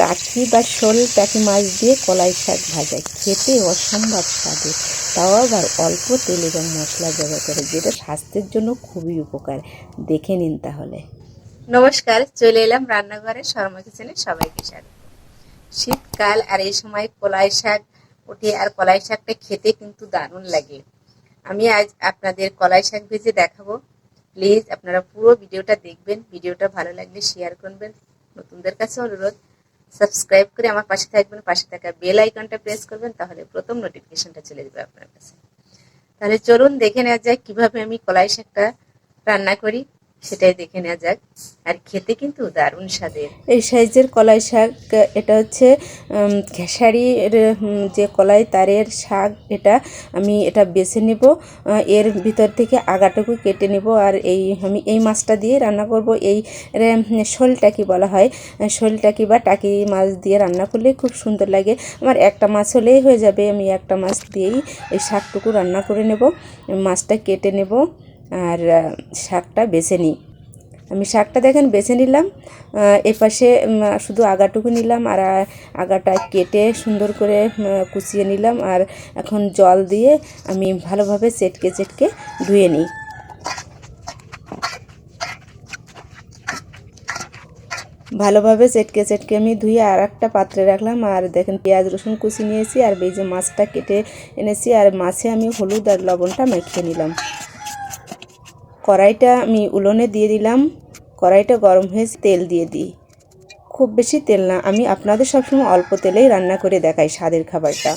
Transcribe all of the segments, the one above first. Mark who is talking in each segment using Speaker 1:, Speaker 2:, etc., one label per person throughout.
Speaker 1: টাকি বা শোল টাকি মাছ দিয়ে কলাই শাক ভাজা। খেতে অসম্ভব স্বাদে, তাও আবার অল্প তেল এবং মশলা ব্যবহার করে, যেটা স্বাস্থ্যের জন্য খুবই উপকার। দেখে নিন তাহলে।
Speaker 2: নমস্কার, চলে এলাম রান্নাঘরে শর্মা কিচেনে সবাইকে স্বাগত। শীতকাল আর এই সময় কলাই শাক ওঠে আর কলাই শাকটা খেতে কিন্তু দারুণ লাগে। আমি আজ আপনাদের কলাই শাক ভেজে দেখাবো। প্লিজ আপনারা পুরো ভিডিওটা দেখবেন, ভিডিওটা ভালো লাগলে শেয়ার করবেন। নতুনদের কাছে অনুরোধ সাবস্ক্রাইব করে আমার পাশে থাকবেন, পাশে থাকা বেল আইকনটা প্রেস করবেন, তাহলে প্রথম নোটিফিকেশনটা চলে যাবে আপনার কাছে। তাহলে চলুন দেখে নেওয়া যায় কীভাবে আমি কলাই শাকটা রান্না করি। সেটাই দেখে নেওয়া যাক। আর খেতে কিন্তু দারুণ স্বাদের।
Speaker 1: এই সাইজের কলাই শাক, এটা হচ্ছে খেসারির যে কলাই তারের শাক, এটা আমি এটা বেছে নেব। এর ভিতর থেকে আগাটুকু কেটে নেব। আর এই, আমি এই মাছটা দিয়ে রান্না করব। এই শোল টাকি বলা হয়। শোল টাকি বা টাকি মাছ দিয়ে রান্না করলে খুব সুন্দর লাগে। আমার একটা মাছ হলেই হয়ে যাবে। আমি একটা মাছ দিয়েই এই শাকটুকু রান্না করে নেব। মাছটা কেটে নেব। আর শাকটা বেছে নিই। আমি শাকটা দেখেন বেছে নিলাম এপাশে শুধু আগাটুকু নিলাম আর আগাটা কেটে সুন্দর করে কুচিয়ে নিলাম আর এখন জল দিয়ে আমি ভালোভাবে চেটকে চেটকে ধুয়ে নিই। ভালোভাবে চেটকে চেটকে আমি ধুয়ে আর একটা পাত্রে রাখলাম আর দেখেন পেঁয়াজ রসুন কুচি নিয়েছি আর এই যে মাছটা কেটে এনেছি আর মাছে আমি হলুদ আর লবণটা মাখিয়ে নিলাম। কড়াইটা আমি উলনে দিয়ে দিলাম। কড়াইটা গরম হয়ে তেল দিয়ে দিই। খুব বেশি তেল না, আমি আপনাদের সবসময় অল্প তেলেই রান্না করে দেখাই স্বাদের খাবারটা।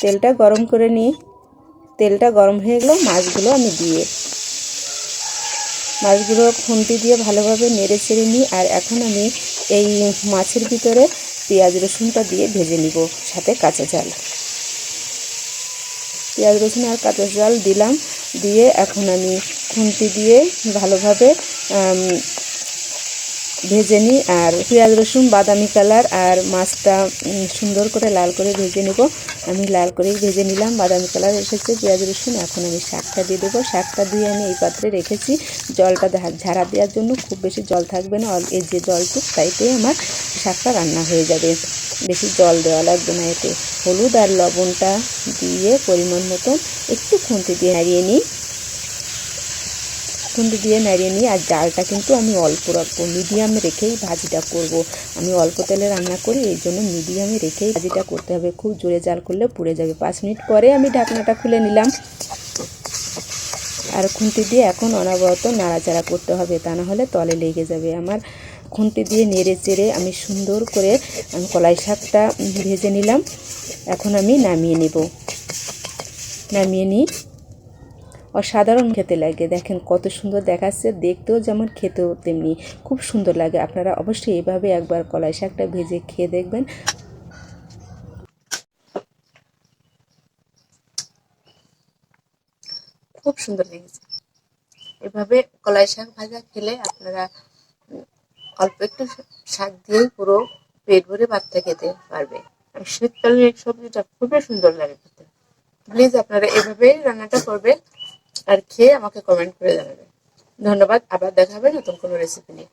Speaker 1: তেলটা গরম করে নিই। তেলটা গরম হয়ে গেলো মাছগুলো আমি দিয়ে মাছগুলো খুন্তি দিয়ে ভালোভাবে নেড়ে চেড়ে নিই আর এখন আমি এই মাছের ভিতরে পেঁয়াজ রসুনটা দিয়ে ভেজে নিব সাথে কাঁচা ঝাল পেঁয়াজ রসুন আর কাঁচা জাল দিলাম। দিয়ে এখন আমি খুন্তি দিয়ে ভালোভাবে ভেজে নিই। আর পেঁয়াজ, রসুন, বাদামি কালার আর মাছটা সুন্দর করে লাল করে ভেজে নেব। আমি লাল করেই ভেজে নিলাম, বাদামি কালার এসেছে, পেঁয়াজ, রসুন। এখন আমি শাকটা দিয়ে দেবো। শাকটা দিয়ে আমি এই পাত্রে রেখেছি। জলটা ঝাড়া দেওয়ার জন্য খুব বেশি জল থাকবে না। এই যে জলটুক তাইতে আমার শাকটা রান্না হয়ে যাবে। বেশি জল দেওয়া লাগবে না এতে। হলুদ আর লবণটা দিয়ে পরিমাণ মতন একটু খুন্তি দিয়ে নাড়িয়ে নিই। খুন্তি দিয়ে নাড়িয়ে নিই আর জালটা কিন্তু আমি অল্প রাখব মিডিয়ামে রেখেই ভাজিটা করব। আমি অল্প তেলে রান্না করি, এই জন্য মিডিয়ামে রেখেই ভাজিটা করতে হবে। খুব জোরে জাল করলে পুড়ে যাবে। পাঁচ মিনিট পরে আমি ঢাকনাটা খুলে নিলাম। আর খুন্তি দিয়ে এখন অনবরত নাড়াচাড়া করতে হবে, তা না হলে তলে লেগে যাবে। আমার খুন্তি দিয়ে নেড়ে চেড়ে আমি সুন্দর করে আমি কলাই শাকটা ভেজে নিলাম। এখন আমি নামিয়ে নেব। নামিয়ে নিই। অসাধারণ খেতে লাগে। দেখেন কত সুন্দর দেখাচ্ছে। দেখতেও যেমন খেতেও তেমনি খুব সুন্দর লাগে। আপনারা অবশ্যই এভাবে একবার কলাই শাকটা ভেজে খেয়ে দেখবেন।
Speaker 2: খুব সুন্দর লেগেছে। এভাবে কলাই শাক ভাজা খেলে আপনারা অল্প একটু শাক দিয়েই পুরো পেট ভরে ভাতটা খেতে পারবে। আর শীতকালীন এই সবজিটা খুবই সুন্দর লাগে খেতে। প্লিজ আপনারা এভাবেই রান্নাটা করবে আর খেয়ে আমাকে কমেন্ট করে জানাবেন। ধন্যবাদ, আবার দেখা হবে নতুন কোনো রেসিপি নিয়ে।